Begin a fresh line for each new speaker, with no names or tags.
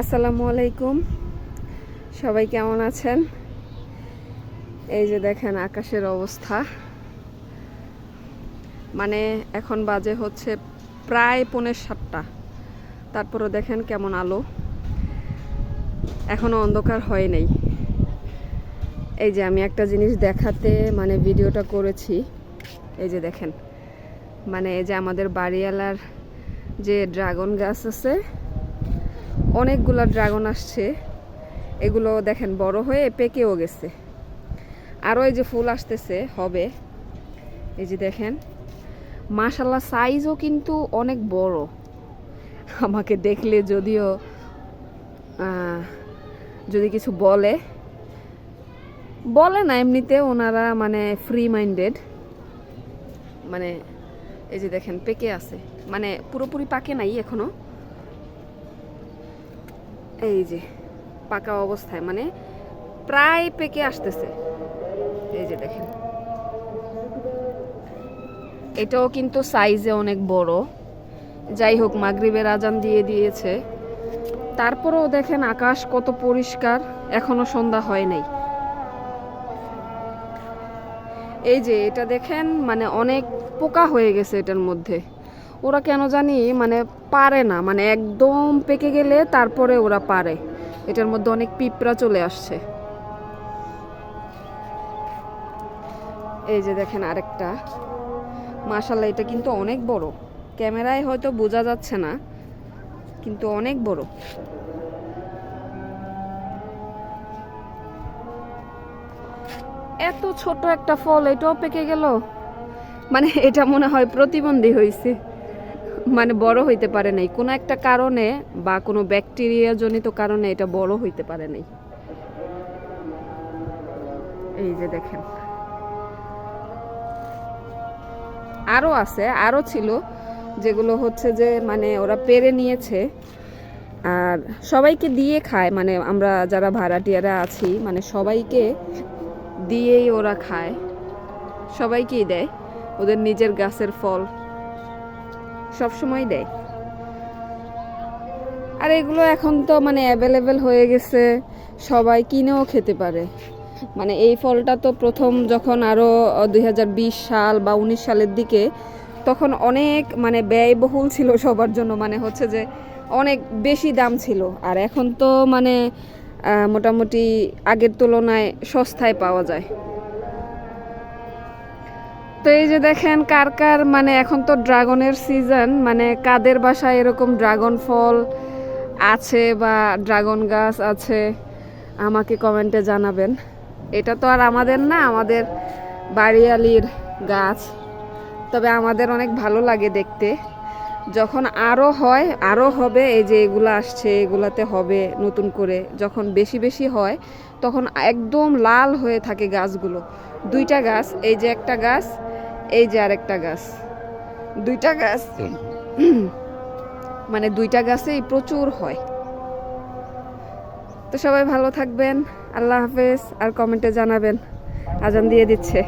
আসসালামু আলাইকুম। সবাই কেমন আছেন? এই যে দেখেন আকাশের অবস্থা। মানে এখন বাজে হচ্ছে প্রায় পৌনে সাতটা। তারপরও দেখেন কেমন আলো। এখনও অন্ধকার হয় নাই। এই যে আমি একটা জিনিস দেখাতে মানে ভিডিওটা করেছি। এই যে দেখেন। মানে এই যে আমাদের বাড়িওয়ালার যে ড্রাগন গাছ আছে অনেকগুলো ড্রাগন আসছে। এগুলো দেখেন বড় হয়ে পেকেও গেছে। আরও এই যে ফুল আসতেছে, হবে। এই যে দেখেন মাশাল্লাহ সাইজও কিন্তু অনেক বড়। আমাকে দেখলে যদিও যদি কিছু বলে। বলে না এমনিতে, ওনারা মানে ফ্রি মাইন্ডেড মানে এই যে দেখেন, পেকে আছে। মানে পুরোপুরি পাকে নাই এখনও। এই যে, পাকা অবস্থায় মানে প্রায় পেকে আসতেছে। এই যে দেখেন। এটাও কিন্তু সাইজে অনেক বড়। যাই হোক, মাগরিবের আজান দিয়ে দিয়েছে। তারপরেও দেখেন আকাশ কত পরিষ্কার, এখনও সন্ধ্যা হয় নাই। এই যে, এটা দেখেন মানে অনেক পোকা হয়ে গেছে এটার মধ্যে। ওরা কেন জানি মানে পারে না মানে একদম পেকে গেলে তারপরে ওরা পারে। এটার মধ্যে অনেক পিঁপড়া চলে আসছে। এই যে দেখেন আরেকটা। মাশাল্লাহ এটা কিন্তু অনেক বড়। ক্যামেরায় হয়তো বোঝা যাচ্ছে না, কিন্তু অনেক বড়। এত ছোট একটা ফল, এটাও পেকে গেল? মানে এটা মনে হয় প্রতিবন্ধী হয়েছে মানে বড় হইতে পারে নাই। কোনো একটা কারণে বা কোনো ব্যাকটেরিয়া জনিত কারণে এটা বড় হইতে পারে নাই। এই যে দেখেন। আরও আছে আরও ছিল, যেগুলো হচ্ছে যে মানে ওরা পেরে নিয়েছে। আর সবাইকে দিয়ে খায় মানে আমরা যারা ভাড়াটিয়ারা আছি মানে সবাইকে দিয়েই ওরা খায়। সবাইকেই দেয়। ওদের নিজের গাছের ফল। সব সময় দেয়। আর এগুলো এখন তো মানে অ্যাভেলেবেল হয়ে গেছে, সবাই কিনেও খেতে পারে। মানে এই ফলটা তো প্রথম যখন আরও দুই হাজার বিশ সাল বা উনিশ সালের দিকে, তখন অনেক মানে ব্যয়বহুল ছিল সবার জন্য। মানে হচ্ছে যে অনেক বেশি দাম ছিল। আর এখন তো মানে মোটামুটি আগের তুলনায় সস্তায় পাওয়া যায়। তো এই যে দেখেন কার কার মানে এখন তো ড্রাগনের সিজন মানে কাদের বাসায় এরকম ড্রাগন ফল আছে বা ড্রাগন গাছ আছে, আমাকে কমেন্টে জানাবেন। এটা তো আর আমাদের না, আমাদের বাড়িয়ালির গাছ। তবে আমাদের অনেক ভালো লাগে দেখতে। যখন আরও হয় আরও হবে, এই যে এগুলো আসছে, এগুলাতে হবে নতুন করে। যখন বেশি বেশি হয়, তখন একদম লাল হয়ে থাকে গাছগুলো। দুইটা গাছ, এই যে একটা গাছ এই যে আরেকটা গাছ। দুইটা গাছ। মানে দুইটা গাছেই প্রচুর হয়। তো সবাই ভালো থাকবেন। আল্লাহ হাফেজ। আর কমেন্টে জানাবেন। আজান দিয়ে দিচ্ছে।